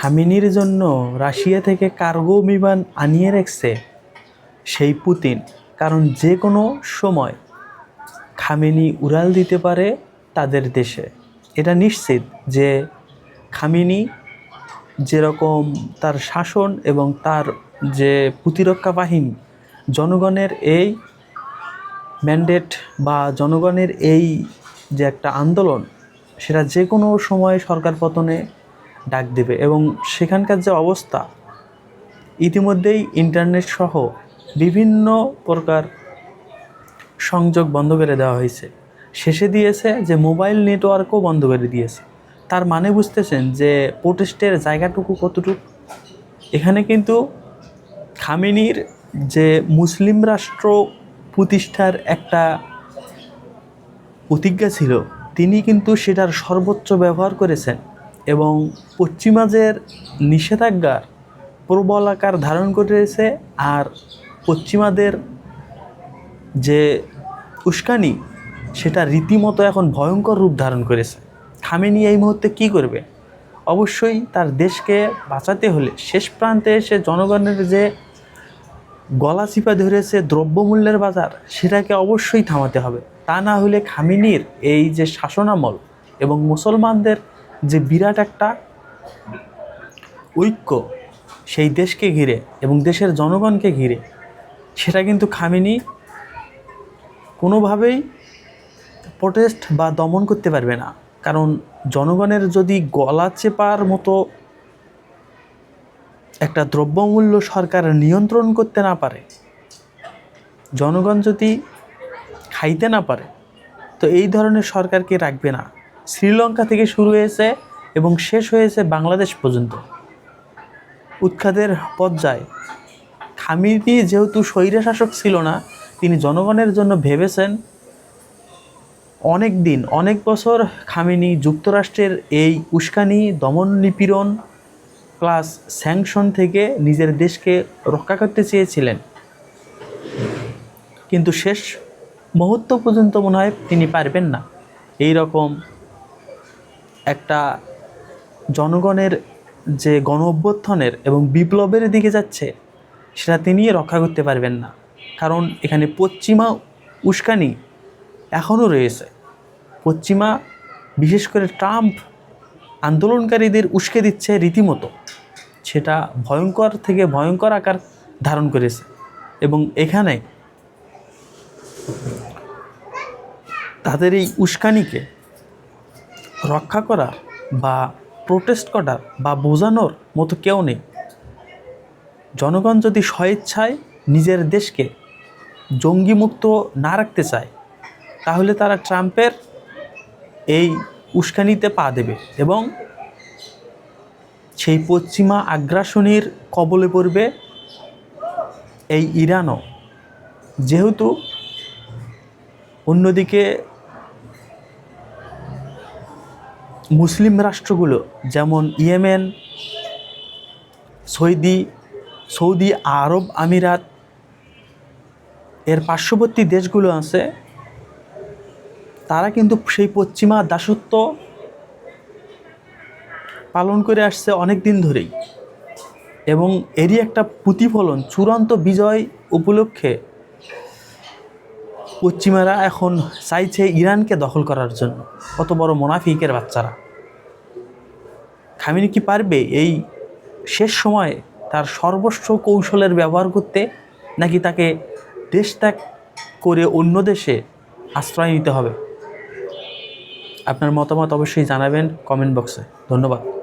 খামিনির জন্য রাশিয়া থেকে কার্গো বিমান আনিয়ে রেখেছে সেই পুতিন। কারণ যে কোনো সময় খামেনি উড়াল দিতে পারে তাদের দেশে। এটা নিশ্চিত যে খামিনি যেরকম তার শাসন এবং তার যে প্রতিরক্ষা বাহিনী, জনগণের এই ম্যান্ডেট বা জনগণের এই যে একটা আন্দোলন, সেটা যে কোনো সময় সরকার পতনে ডাক দেবে এবং সেখানকার যে অবস্থা, ইতিমধ্যেই ইন্টারনেট সহ বিভিন্ন প্রকার সংযোগ বন্ধ করে দেওয়া হয়েছে। শেষে দিয়েছে যে মোবাইল নেটওয়ার্কও বন্ধ করে দিয়েছে। তার মানে বুঝতেছেন যে প্রোটেস্টের জায়গাটুকু কতটুকু? এখানে কিন্তু খামেনির যে মুসলিম রাষ্ট্র প্রতিষ্ঠার একটা প্রতিজ্ঞা ছিল, তিনি কিন্তু সেটার সর্বোচ্চ ব্যবহার করেছেন। এবং পশ্চিমাদের নিষেধাজ্ঞার প্রবল আকার ধারণ করেছে আর পশ্চিমাদের যে উস্কানি, সেটা রীতিমতো এখন ভয়ঙ্কর রূপ ধারণ করেছে। খামেনি এই মুহূর্তে কি করবে? অবশ্যই তার দেশকে বাঁচাতে হলে শেষ প্রান্তে এসে জনগণের যে গলা চিপা ধরেছে দ্রব্যমূল্যের বাজার, সেটাকে অবশ্যই থামাতে হবে। তা না হলে খামিনির এই যে শাসনামল এবং মুসলমানদের যে বিরাট একটা ঐক্য সেই দেশকে ঘিরে এবং দেশের জনগণকে ঘিরে, সেটা কিন্তু খামিনি কোনোভাবেই প্রোটেস্ট বা দমন করতে পারবে না। কারণ জনগণের যদি গলা চেপার মতো একটা দ্রব্যমূল্য সরকার নিয়ন্ত্রণ করতে না পারে, জনগণ যদি খাইতে না পারে, তো এই ধরনের সরকারকে রাখবে না? শ্রীলঙ্কা থেকে শুরু হয়েছে এবং শেষ হয়েছে বাংলাদেশ পর্যন্ত। উৎখাতের পর্যায়ে। খামিনি যেহেতু স্বৈরা শাসক ছিল না, তিনি জনগণের জন্য ভেবেছেন অনেক দিন অনেক বছর খামিনি যুক্তরাষ্ট্রের এই উস্কানি, দমন নিপীড়ন প্লাস স্যাংশন থেকে নিজের দেশকে রক্ষা করতে চেয়েছিলেন। কিন্তু শেষ মুহূর্ত পর্যন্ত মনে হয় তিনি পারবেন না। এই রকম একটা জনগণের যে গণ অভ্যুত্থানের এবং বিপ্লবের দিকে যাচ্ছে, সেটা তিনি রক্ষা করতে পারবেন না। কারণ এখানে পশ্চিমা উস্কানি এখনও রয়েছে। পশ্চিমা, বিশেষ করে ট্রাম্প আন্দোলনকারীদের উস্কে দিচ্ছে রীতিমতো। সেটা ভয়ঙ্কর থেকে ভয়ঙ্কর আকার ধারণ করেছে। এবং এখানে তাদের এই উস্কানিকে রক্ষা করা বা প্রোটেস্ট করার বা বোঝানোর মতো কেউ নেই। জনগণ যদি স্বেচ্ছায় নিজের দেশকে জঙ্গিমুক্ত না রাখতে চায়, তাহলে তারা ট্রাম্পের এই উস্কানিতে পা দেবে এবং সেই পশ্চিমা আগ্রাসনীর কবলে পড়বে এই ইরানও। যেহেতু অন্যদিকে মুসলিম রাষ্ট্রগুলো যেমন ইয়েমেন, সৌদি সৌদি আরব আমিরাত, এর পার্শ্ববর্তী দেশগুলো আছে, তারা কিন্তু সেই পশ্চিমা দাসত্ব পালন করে আসছে অনেক দিন ধরেই। এবং এরই একটা প্রতিফলন, চূড়ান্ত বিজয় উপলক্ষে পশ্চিমারা এখন চাইছে ইরানকে দখল করার জন্য। কত বড় মোনাফিকের বাচ্চারা। খামিনি কি পারবে এই শেষ সময়ে তার সর্বস্ব কৌশলের ব্যবহার করতে, নাকি তাকে দেশ ত্যাগ করে অন্য দেশে আশ্রয় নিতে হবে? আপনার মতামত অবশ্যই জানাবেন কমেন্ট বক্সে। ধন্যবাদ।